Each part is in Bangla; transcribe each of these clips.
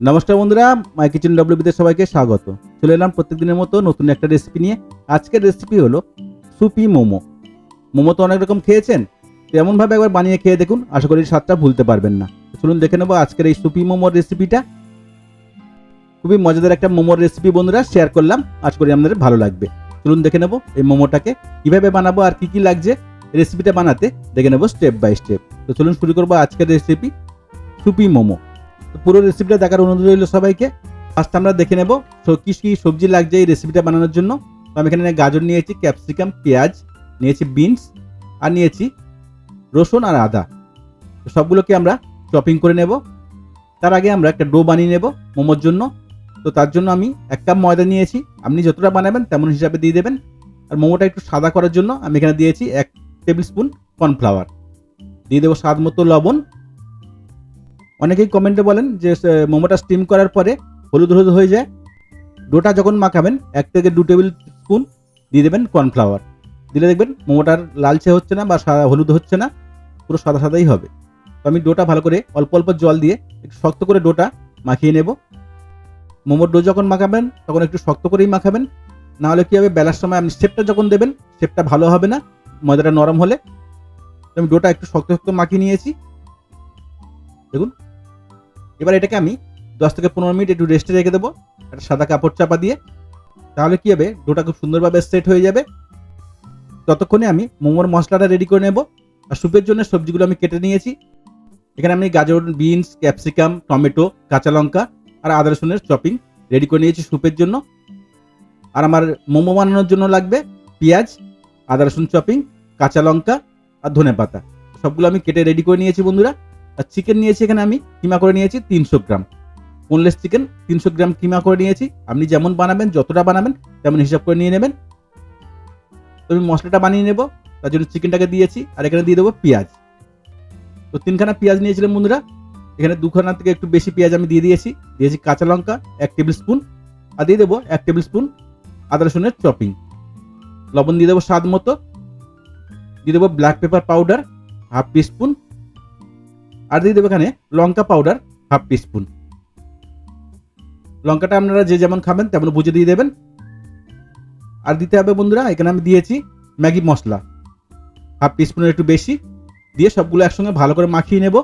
নমস্কার বন্ধুরা মাই কিচেন ডব্লিউবিতে সবাইকে স্বাগত। চলে এলাম প্রত্যেকদিনের মতো নতুন একটা রেসিপি নিয়ে। আজকের রেসিপি হলো সুপি মোমো। মোমো তো অনেক রকম খেয়েছেন, তো এমনভাবে একবার বানিয়ে খেয়ে দেখুন, আশা করি স্বাদটা ভুলতে পারবেন না। চলুন দেখে নেব আজকের এই সুপি মোমোর রেসিপিটা খুবই মজাদার একটা মোমোর রেসিপি বন্ধুরা শেয়ার করলাম, আশা করি আপনাদের ভালো লাগবে। চলুন দেখে নেব এই মোমোটাকে কীভাবে বানাবো আর কি কি লাগছে রেসিপিটা বানাতে। দেখে নেব স্টেপ বাই স্টেপ তো চলুন শুরু করব আজকের রেসিপি সুপি মোমো। পুরো রেসিপিটা দেখার অনুরোধ রইল সবাইকে। ফার্স্ট আমরা দেখে নেব কি কি সবজি লাগছে এই রেসিপিটা বানানোর জন্য। আমি এখানে গাজর নিয়েছি ক্যাপসিকাম পেঁয়াজ, নিয়েছি বিনস আর নিয়েছি রসুন আর আদা। সবগুলোকে আমরা চপিং করে নেব। তার আগে আমরা একটা ডো বানিয়ে নেব মোমোর জন্য। তো তার জন্য আমি এক কাপ ময়দা নিয়েছি। আপনি যতটা বানাবেন তেমন হিসাবে দিয়ে দেবেন। আর মোমোটা একটু সাদা করার জন্য আমি এখানে দিয়েছি এক টেবিল স্পুন কর্নফ্লাওয়ার দিয়ে দেবো স্বাদ মতো লবণ। অনেকেই কমেন্টে বলেন যে মোমোটা স্টিম করার পরে হলুদ হলুদ হয়ে যায়। ডোটা যখন মাখাবেন, এক থেকে দু টেবিল স্পুন দিয়ে দেবেন কর্নফ্লাওয়ার দিলে দেখবেন মোমোটার লালচে হচ্ছে না বা সাদা হলুদ হচ্ছে না, পুরো সাদা সাদাই হবে। তো আমি ডোটা ভালো করে অল্প অল্প জল দিয়ে একটু শক্ত করে ডোটা মাখিয়ে নেব। মোমোর ডো যখন মাখাবেন, তখন একটু শক্ত করেই মাখাবেন। না হলে কি হবে, বেলার সময় আপনি শেপটা যখন দেবেন শেপটা ভালো হবে না, ময়দাটা নরম হলে। আমি ডোটা একটু শক্ত শক্ত মাখিয়ে নিয়েছি। দেখুন এবার এটাকে আমি দশ থেকে পনেরো মিনিট একটু রেস্টে রেখে দেবো, একটা সাদা কাপড় চাপা দিয়ে। তাহলে কী হবে? ডোটা খুব সুন্দরভাবে সেট হয়ে যাবে। ততক্ষণে আমি মোমোর মশলাটা রেডি করে নেব। আর স্যুপের জন্য সবজিগুলো আমি কেটে নিয়েছি। এখানে আমি গাজর বিনস ক্যাপসিকাম টমেটো, কাঁচা লঙ্কা আর আদা রসুনের চপিং রেডি করে নিয়েছি স্যুপের জন্য। আর আমার মোমো বানানোর জন্য লাগবে পেঁয়াজ, আদা রসুন চপিং কাঁচা লঙ্কা আর ধনে পাতা সবগুলো আমি কেটে রেডি করে নিয়েছি বন্ধুরা। আর চিকেন নিয়েছি এখানে আমি, কিমা করে নিয়েছি তিনশো গ্রাম। বোনলেস চিকেন তিনশো গ্রাম কিমা করে নিয়েছি। আপনি যেমন বানাবেন, যতটা বানাবেন, তেমন হিসাব করে নিয়ে নেবেন। তো আমি মশলাটা বানিয়ে নেব, তার জন্য চিকেনটাকে দিয়েছি, আর এখানে দিয়ে দেবো পেঁয়াজ। তো তিনখানা পেঁয়াজ নিয়েছিলাম বন্ধুরা, এখানে দুখানা থেকে একটু বেশি পেঁয়াজ আমি দিয়ে দিয়েছি। দিয়েছি কাঁচা লঙ্কা, এক টেবিল স্পুন আর দিয়ে দেবো এক টেবিল স্পুন আদা রসুনের চপিং লবণ দিয়ে দেবো স্বাদ মতো। দিয়ে দেবো black pepper powder half teaspoon আর দিয়ে দেবো এখানে লঙ্কা পাউডার হাফ টিস্পুন লঙ্কাটা আপনারা যে যেমন খাবেন তেমন বুঝে দিয়ে দেবেন। আর দিতে হবে বন্ধুরা, এখানে আমি দিয়েছি ম্যাগি মশলা। হাফ টিস্পুনের একটু বেশি, দিয়ে সবগুলো একসঙ্গে ভালো করে মাখিয়ে নেব।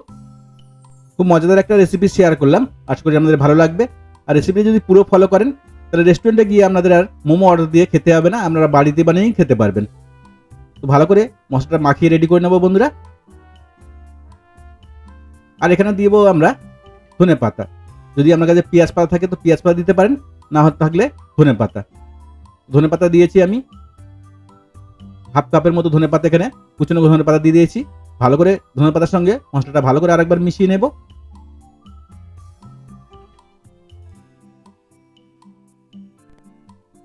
খুব মজাদার একটা রেসিপি শেয়ার করলাম। আশা করি আপনাদের ভালো লাগবে। আর রেসিপি যদি পুরো ফলো করেন, তাহলে রেস্টুরেন্টে গিয়ে আপনাদের আর মোমো অর্ডার দিয়ে খেতে হবে না, আপনারা বাড়িতে বানিয়েই খেতে পারবেন। তো ভালো করে মশলাটা মাখিয়ে রেডি করে নেব বন্ধুরা। আর এখানে দিব আমরা ধনে পাতা। যদি আপনার কাছে পেঁয়াজ পাতা থাকে তো পেঁয়াজ পাতা দিতে পারেন, না থাকলে ধনে পাতা। ধনে পাতা দিয়েছি আমি। হাফ কাপের মতো ধনে পাতা এখানে, কুচনো ধনে পাতা দিয়ে দিয়েছি। ভালো করে ধনে পাতার সঙ্গে মশলাটা ভালো করে আরেকবার মিশিয়ে নেব।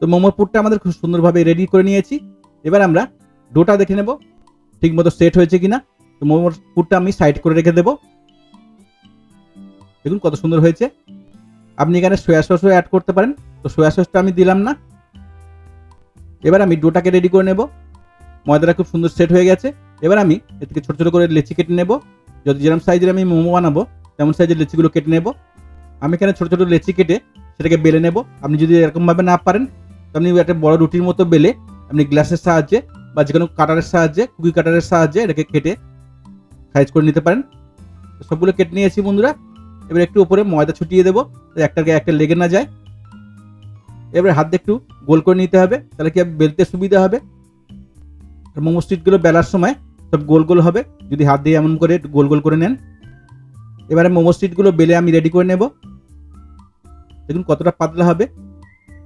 তো মোমোর পুরটা আমাদের খুব সুন্দরভাবে রেডি করে নিয়েছি। এবার আমরা ডোটা দেখে নেব ঠিক মতো সেট হয়েছে কিনা। তো মোমোর পুরটা আমি সাইড করে রেখে দেবো। দেখুন কত সুন্দর হয়েছে। আপনি এখানে সোয়া সসও অ্যাড করতে পারেন। তো সোয়া সসটা আমি দিলাম না। এবার আমি ডোটাকে রেডি করে নেব। ময়দাটা খুব সুন্দর সেট হয়ে গেছে। এবার আমি এর থেকে ছোটো ছোটো করে লেচি কেটে নেব। যদি যেরকম সাইজের আমি মোমো বানাবো, তেমন সাইজের লেচিগুলো কেটে নেব। আমি এখানে ছোটো ছোটো লেচি কেটে সেটাকে বেলে নেব। আপনি যদি এরকমভাবে না পারেন, তো আপনি একটা বড় রুটির মতো বেলে আপনি গ্লাসের সাহায্যে বা যে কোনো কাটারের সাহায্যে কুকি কাটারের সাহায্যে এটাকে কেটে সাইজ করে নিতে পারেন। সবগুলো কেটে নিয়েছি বন্ধুরা। এবার একটু উপরে ময়দা ছুটিয়ে দেবো যাতে একটার গায়ে একটা লেগে না যায়। এবার হাত একটু গোল করে নিতে হবে, তাহলে কি বেলতে সুবিধা হবে। আর মোমো স্টিকগুলো বেলার সময় সব গোল গোল হবে, যদি হাত দিয়ে এমন করে একটু গোল গোল করে নেন। এবারে মোমো স্টিকগুলো বেলে আমি রেডি করে নেব। দেখুন কতটা পাতলা হবে।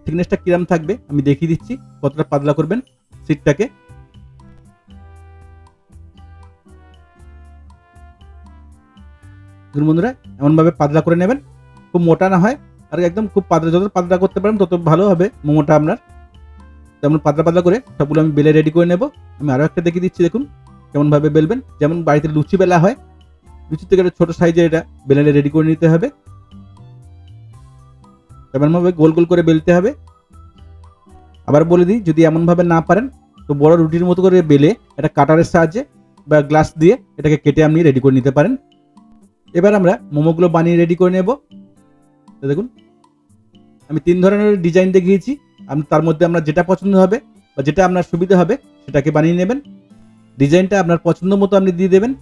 থিকনেসটা কিরম থাকবে, আমি দেখিয়ে দিচ্ছি কতটা পাতলা করবেন সিটটাকে দেখুন বন্ধুরা, এমনভাবে পাতলা করে নেবেন। খুব মোটা না হয়, আর একদম খুব পাতলা, যত পাতলা করতে পারেন তত ভালো হবে মোমোটা আপনার। তেমন পাতলা পাতলা করে সবগুলো আমি বেলে রেডি করে নেব। আমি আরও একটা দেখিয়ে দিচ্ছি, দেখুন কেমনভাবে বেলবেন। যেমন বাড়িতে লুচি বেলা হয় লুচির থেকে একটা ছোটো সাইজের এটা বেলে রেডি করে নিতে হবে। এমনভাবে গোল গোল করে বেলতে হবে। আবার বলে দিই, যদি এমনভাবে না পারেন, তো বড় রুটির মতো করে বেলে একটা কাটারের সাহায্যে বা গ্লাস দিয়ে এটাকে কেটে আপনি রেডি করে নিতে পারেন। এবার আমরা মোমোগুলো বানিয়ে রেডি করে নেব। দেখুন, আমি তিন ধরনের ডিজাইন দেখিয়েছি। আপনি তার মধ্যে আপনার যেটা পছন্দ হবে বা যেটা আপনার সুবিধা হবে, সেটাকে বানিয়ে নেবেন। ডিজাইনটা আপনার পছন্দ মতো আপনি দিয়ে দেবেন।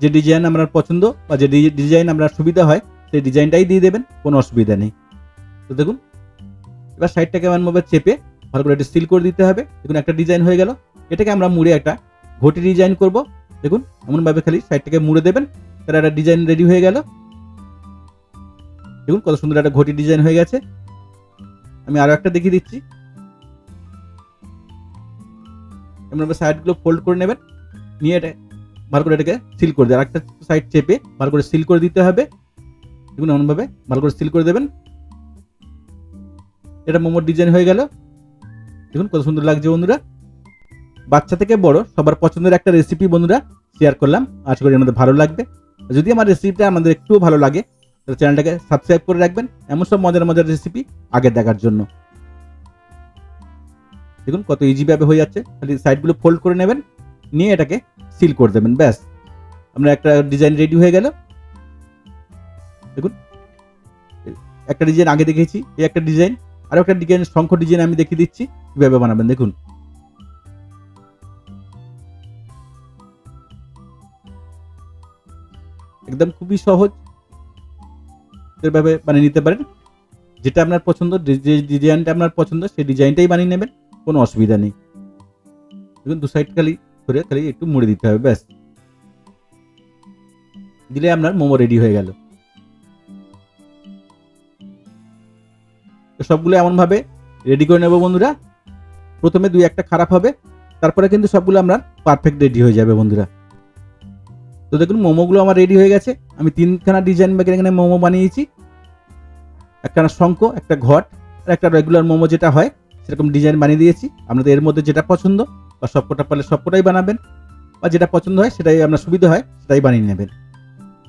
যে ডিজাইন আপনার পছন্দ বা যে ডিজাইন আপনার সুবিধা হয়, সেই ডিজাইনটাই দিয়ে দেবেন, কোনো অসুবিধা নেই। তো দেখুন, এবার সাইডটাকে এমনভাবে চেপে ভালো করে একটু সিল করে দিতে হবে। দেখুন, একটা ডিজাইন হয়ে গেল। এটাকে আমরা মুড়ে একটা ঘটি ডিজাইন করব। দেখুন, এমনভাবে খালি সাইডটাকে মুড়ে দেবেন। তাহলে একটা ডিজাইন রেডি হয়ে গেল। দেখুন কত সুন্দর একটা ঘটি ডিজাইন হয়ে গেছে। আমি আরও একটা দেখিয়ে দিচ্ছি। এমনভাবে সাইডগুলো ফোল্ড করে নেবেন। নিয়ে এটা ভালো করে এটাকে সিল করে দেবেন। আরেকটা সাইড চেপে ভালো করে সিল করে দিতে হবে। দেখুন এমনভাবে ভালো করে সিল করে দেবেন। এটা মোমোর ডিজাইন হয়ে গেল। দেখুন কত সুন্দর লাগছে বন্ধুরা। বাচ্চা থেকে বড়, সবার পছন্দের একটা রেসিপি বন্ধুরা শেয়ার করলাম। আশা করি আমাদের ভালো লাগবে। যদি আমার রেসিপিটা আমাদের একটুও ভালো লাগে, তাহলে চ্যানেলটাকে সাবস্ক্রাইব করে রাখবেন। এমন সব মজার মজার রেসিপি আগে দেখার জন্য। দেখুন কত ইজি ভাবে হয়ে যাচ্ছে। খালি সাইডগুলো ফোল্ড করে নেবেন, নিয়ে এটাকে সিল করে দেবেন, ব্যাস। আমরা একটা ডিজাইন রেডি হয়ে গেল। দেখুন, একটা ডিজাইন আগে দেখেছি, এই একটা ডিজাইন আর একটা ডিজাইন শঙ্খ ডিজাইন আমি দেখিয়ে দিচ্ছি। কীভাবে বানাবেন, দেখুন। একদম খুবই সহজ। এভাবে বানিয়ে নিতে পারেন। যেটা আপনার পছন্দ, যে- ডিজাইনটা আপনার পছন্দ, সেই ডিজাইনটাই বানিয়ে নেবেন। কোনো অসুবিধা নেই। দেখুন, দু সাইড খালি করে খালি একটু মুড়ে দিতে হবে, ব্যাস। দিলে আপনার মোমো রেডি হয়ে গেল। তো সবগুলো এমনভাবে রেডি করে নেব বন্ধুরা। প্রথমে দুই একটা খারাপ হবে, তারপরে কিন্তু সবগুলো আপনার পারফেক্ট রেডি হয়ে যাবে বন্ধুরা। তো দেখুন, মোমোগুলো আমার রেডি হয়ে গেছে। আমি তিনখানা ডিজাইন ব্যাগের এখানে মোমো বানিয়েছি। একখানা শঙ্খ, একটা ঘট, আর একটা রেগুলার মোমো যেটা হয়, সেরকম ডিজাইন বানিয়ে দিয়েছি। আপনাদের এর মধ্যে যেটা পছন্দ, বা সবকটা পারলে সবকটাই বানাবেন, বা যেটা পছন্দ হয়, সেটাই আপনার সুবিধা হয়, সেটাই বানিয়ে নেবেন।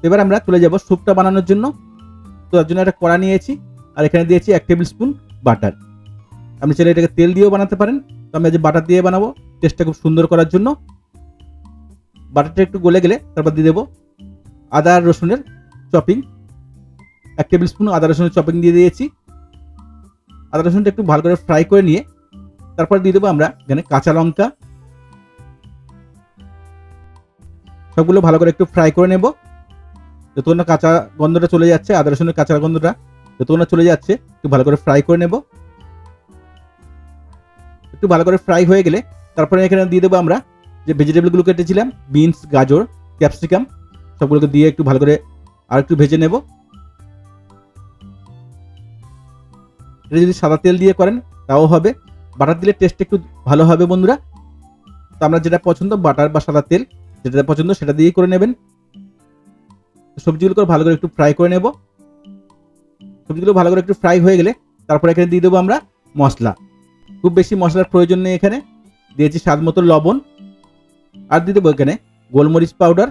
এবার আমরা চলে যাব স্যুপটা বানানোর জন্য। তো তার জন্য একটা কড়া নিয়েছি, আর এখানে দিয়েছি এক টেবিল স্পুন বাটার আপনি চাইলে এটাকে তেল দিয়েও বানাতে পারেন। তো আমি আজ বাটার দিয়ে বানাবো টেস্টটা খুব সুন্দর করার জন্য। বাটারটা একটু গলে গেলে তারপর দিয়ে দেবো আদা রসুনের চপিং। এক টেবিল স্পুন আদা রসুনের চপিং দিয়ে দিয়েছি। আদা রসুনটা একটু ভালো করে ফ্রাই করে নিয়ে তারপর দিয়ে দেবো আমরা এখানে কাঁচা লঙ্কা। সবগুলো ভালো করে একটু ফ্রাই করে নেব। যতক্ষণ না কাঁচা গন্ধটা চলে যাচ্ছে, আদা রসুনের কাঁচা গন্ধটা যতক্ষণ না চলে যাচ্ছে, একটু ভালো করে ফ্রাই করে নেব। একটু ভালো করে ফ্রাই হয়ে গেলে তারপরে এখানে দিয়ে দেবো আমরা যে ভেজিটেবলগুলো কেটেছিলাম বিনস গাজর ক্যাপসিকাম সবগুলোকে দিয়ে একটু ভালো করে আর একটু ভেজে নেব। এটা যদি সাদা তেল দিয়ে করেন, তাও হবে। বাটার দিলে টেস্ট একটু ভালো হবে বন্ধুরা। তো আমরা যেটা পছন্দ, বাটার বা সাদা তেল, যেটা পছন্দ সেটা দিয়েই করে নেবেন। সবজিগুলো সবজিগুলোকে ভালো করে একটু ফ্রাই করে নেব। সবজিগুলো ভালো করে একটু ফ্রাই হয়ে গেলে তারপর এখানে দিয়ে দেবো আমরা মশলা। খুব বেশি মশলার প্রয়োজন নেই এখানে। দিয়েছি স্বাদ মতো লবণ। আর দিয়ে দেবো এখানে গোলমরিচ পাউডার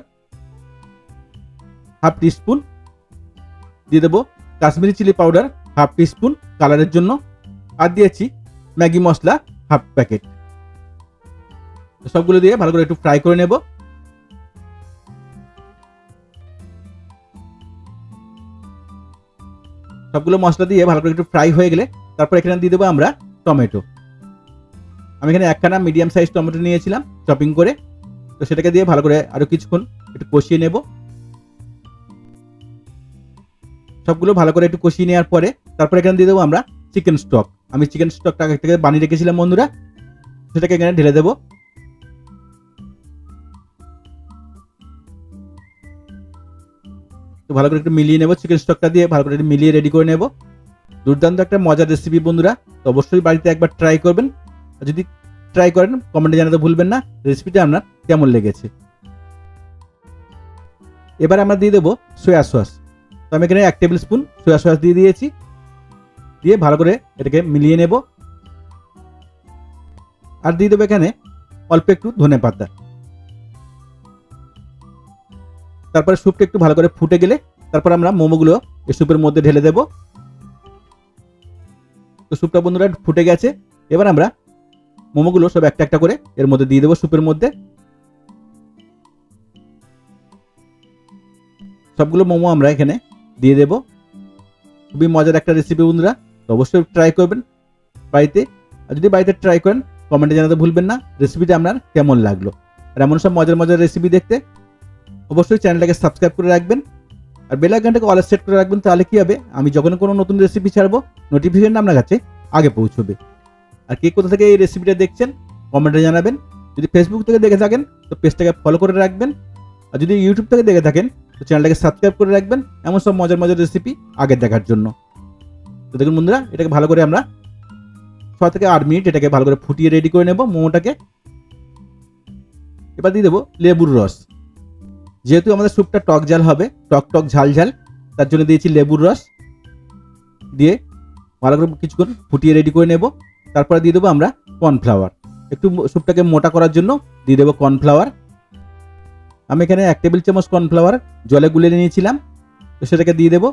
হাফ টিস্পুন দিয়ে দেবো Kashmiri chilli powder half teaspoon কালারের জন্য, আর দিয়েছি ম্যাগি মশলা হাফ প্যাকেট সবগুলো দিয়ে ভালো করে একটু ফ্রাই করে নেব। সবগুলো মশলা দিয়ে ভালো করে একটু ফ্রাই হয়ে গেলে তারপর এখানে দিয়ে দেবো আমরা টমেটো। আমি এখানে একখানা মিডিয়াম সাইজ টমেটো নিয়েছিলাম চপিং করে। তো সেটাকে দিয়ে ভালো করে আরও কিছুক্ষণ একটু কষিয়ে নেব। সবগুলো ভালো করে একটু কষিয়ে নেওয়ার পরে তারপর এখানে দিয়ে দেবো আমরা চিকেন স্টক আমি চিকেন স্টকটা আগে থেকে বানিয়ে রেখেছিলাম বন্ধুরা, সেটাকে এখানে ঢেলে দেবো। তো ভালো করে একটু মিলিয়ে নেব চিকেন স্টকটা দিয়ে ভালো করে একটু মিলিয়ে রেডি করে নেব। দুর্দান্ত একটা মজার রেসিপি বন্ধুরা, তো অবশ্যই বাড়িতে একবার ট্রাই করবেন। যদি ট্রাই করেন কমেন্টে জানাতে ভুলবেন না রেসিপিটা আপনার কেমন লেগেছে। এবার আমরা দিয়ে দেবো সয়া সস তো আমি এখানে এক টেবিল স্পুন সয়া সস দিয়ে দিয়েছি। দিয়ে ভালো করে এটাকে মিলিয়ে নেব। আর দিয়ে দেবো এখানে অল্প একটু ধনে পাতা। তারপরে স্যুপটা একটু ভালো করে ফুটে গেলে তারপর আমরা মোমোগুলো এই স্যুপের মধ্যে ঢেলে দেব। তো স্যুপটা বন্ধুরা ফুটে গেছে। এবার আমরা মোমোগুলো সব একটা একটা করে এর মধ্যে দিয়ে দেবো স্যুপের মধ্যে। সবগুলো মোমো আমরা এখানে দিয়ে দেব। খুবই মজার একটা রেসিপি বন্ধুরা, তো অবশ্যই ট্রাই করবেন বাড়িতে। আর যদি বাড়িতে ট্রাই করেন কমেন্টে জানাতে ভুলবেন না রেসিপিটা আপনার কেমন লাগল। আর এমন সব মজার মজার রেসিপি দেখতে অবশ্যই চ্যানেলটাকে সাবস্ক্রাইব করে রাখবেন। আর বেল আইকনটাকে অল সেট করে রাখবেন, তাহলে কি হবে? আমি যখন কোনো নতুন রেসিপি ছাড়বো নোটিফিকেশন আপনার কাছে আগে পৌঁছবে। আর কে কোথা থেকে এই রেসিপিটা দেখছেন কমেন্টে জানাবেন। যদি ফেসবুক থেকে দেখে থাকেন, তো পেজটাকে ফলো করে রাখবেন। আর যদি ইউটিউব থেকে দেখে থাকেন, তো চ্যানেলটাকে সাবস্ক্রাইব করে রাখবেন। এমন সব মজার মজার রেসিপি আগে দেখার জন্য। তো দেখুন বন্ধুরা, এটাকে ভালো করে আমরা ছ থেকে আট মিনিট এটাকে ভালো করে ফুটিয়ে রেডি করে নেব মোমোটাকে। এবার দিয়ে দেবো লেবুর রস। যেহেতু আমাদের স্যুপটা টক ঝাল হবে, টক টক ঝাল ঝাল, তার জন্য দিয়েছি লেবুর রস। দিয়ে ভালো করে কিছুক্ষণ ফুটিয়ে রেডি করে নেব। তারপরে দিয়ে দেবো আমরা কর্নফ্লাওয়ার। একটু স্যুপটাকে মোটা করার জন্য দিয়ে দেবো কর্নফ্লাওয়ার। আমি এখানে এক টেবিল চামচ কর্নফ্লাওয়ার জলে গুলে নিয়েছিলাম। তো সেটাকে দিয়ে দেবো।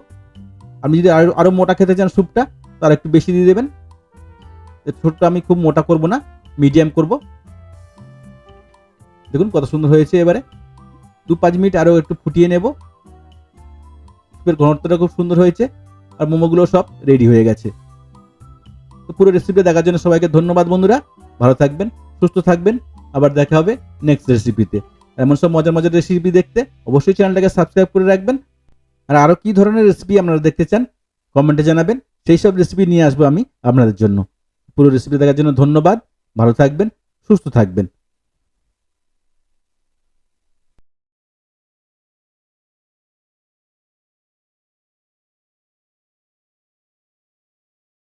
আপনি যদি আরও আরও মোটা খেতে চান স্যুপটা, তার একটু বেশি দিয়ে দেবেন। ছোটটা আমি খুব মোটা করব না, মিডিয়াম করব। দেখুন কত সুন্দর হয়েছে এবারে। দু পাঁচ মিনিট আরও একটু ফুটিয়ে নেব। স্যুপের ঘনত্বটা খুব সুন্দর হয়েছে। আর মোমোগুলো সব রেডি হয়ে গেছে। তো পুরো রেসিপিটা দেখার জন্য সবাইকে ধন্যবাদ, বন্ধুরা। ভালো থাকবেন, সুস্থ থাকবেন। আবার দেখা হবে নেক্সট রেসিপিতে এমন সব মজার মজার রেসিপি দেখতে অবশ্যই চ্যানেলটাকে সাবস্ক্রাইব করে রাখবেন। আর আরও কী ধরনের রেসিপি আপনারা দেখতে চান কমেন্টে জানাবেন। সেই সব রেসিপি নিয়ে আসব আমি আপনাদের জন্য। পুরো রেসিপি দেখার জন্য ধন্যবাদ। ভালো থাকবেন, সুস্থ থাকবেন।